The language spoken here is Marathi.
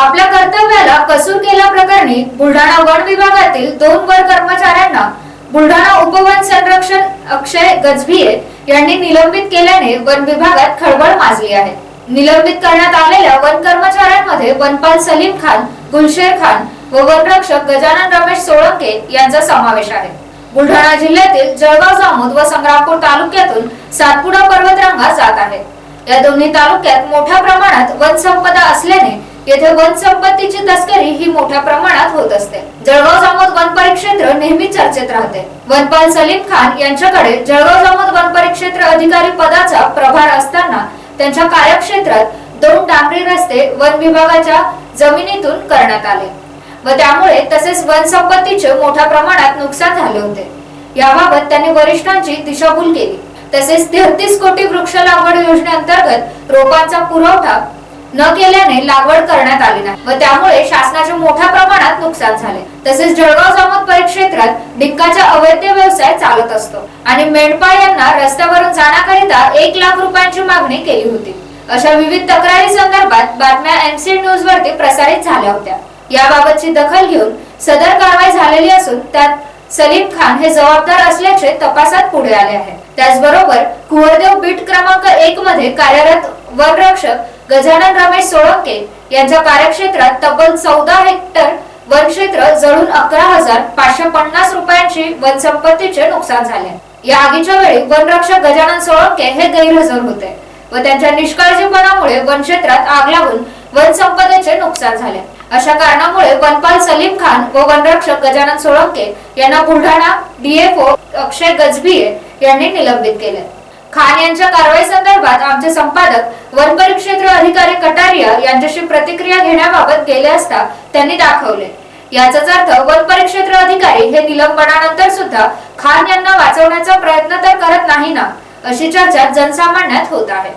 आपल्या कर्तव्याला कसूर केल्याप्रकरणी बुलढाणा वन विभागातील दोन वर कर्मचाऱ्यांना बुलढाणा उपवन संरक्षण अक्षय गजभिये यांनी निलंबित केल्याने वन विभागात खळबळ माजली आहे. निलंबित करण्यात आलेल्या वन कर्मचाऱ्यांमध्ये वनपाल सलीम खान गुलशेर खान व वनरक्षक गजानन रमेश सोळंके यांचा समावेश आहे. बुलढाणा जिल्ह्यातील जळगाव जामोद व संग्रामपूर तालुक्यातून सातपुडा पर्वतरांगा जात आहे. या दोन्ही तालुक्यात मोठ्या प्रमाणात वनसंपदा असल्याने येथे वन संपत्तीची तस्करी ही मोठ्या प्रमाणात होत असते. जळगाव जामोद वन परिक्षेत्र नेहमी चर्चेत राहते. वनपाल सलीम खान यांच्याकडे जळगाव जामोद वन परिक्षेत्र अधिकारी पदाचा प्रभार असताना त्यांच्या कार्यक्षेत्रात दोन डांबरी रस्ते वन विभागाच्या जमिनीतून करण्यात आले. व त्यामुळे तसेच वन संपत्तीचे मोठ्या प्रमाणात नुकसान झाले होते. याबाबत त्यांनी वरिष्ठांची दिशाभूल केली. तसेच तेहतीस कोटी वृक्ष लागवड योजनेअंतर्गत रोपांचा पुरवठा न केल्याने लागवड करण्यात आली नाही. व त्यामुळे शासनाचे मोठ्या प्रमाणात नुकसान झाले. तसेच जळगाव जामोद परिक्षेत्रात डिक्काचा अवैध व्यवसाय चालत असतो. आणि मेंढपाळ यांना रस्त्यावरून जाण्याकरिता एक लाख रुपयांची मागणी केली होती. अशा विविध तक्रारी संदर्भात बातम्या एमसी न्यूज वरती प्रसारित झाल्या होत्या. याबाबतची दखल घेऊन सदर कारवाई झालेली असून त्यात सलीम खान हे जबाबदार असल्याचे तपासात पुढे आले आहे. त्याचबरोबर कुवरदेव बीट क्रमांक एक मध्ये कार्यरत वनरक्षक गजानन रमेश सोळंके यांच्या कार्यक्षेत्रात तब्बल चौदा हेक्टर वन क्षेत्र जळून अकरा हजार पाचशे पन्नास रुपयांची वनसंपत्तीचे नुकसान झाले. या आगीच्या वेळी वनरक्षक गजानन सोळंके हे गैरहजर होते व त्यांच्या निष्काळजीपणामुळे वन क्षेत्रात आग लागून वनसंपदेचे नुकसान झाले. अशा कारणामुळे वनपाल सलीम खान व वनरक्षक गजानन सोळंके यांना बुलढाणा डीएफओ अक्षय गजभिये यांनी निलंबित केले. खान यांच्या कारवाई संदर्भात आमचे संपादक वन परिक्षेत्र अधिकारी कटारिया यांच्याशी प्रतिक्रिया घेण्याबाबत गेले असता त्यांनी दाखवले. याचाच अर्थ वन परिक्षेत्र अधिकारी हे निलंबनानंतर सुद्धा खान यांना वाचवण्याचा प्रयत्न तर करत नाही ना अशी चर्चा जनसामान्यात होत आहे.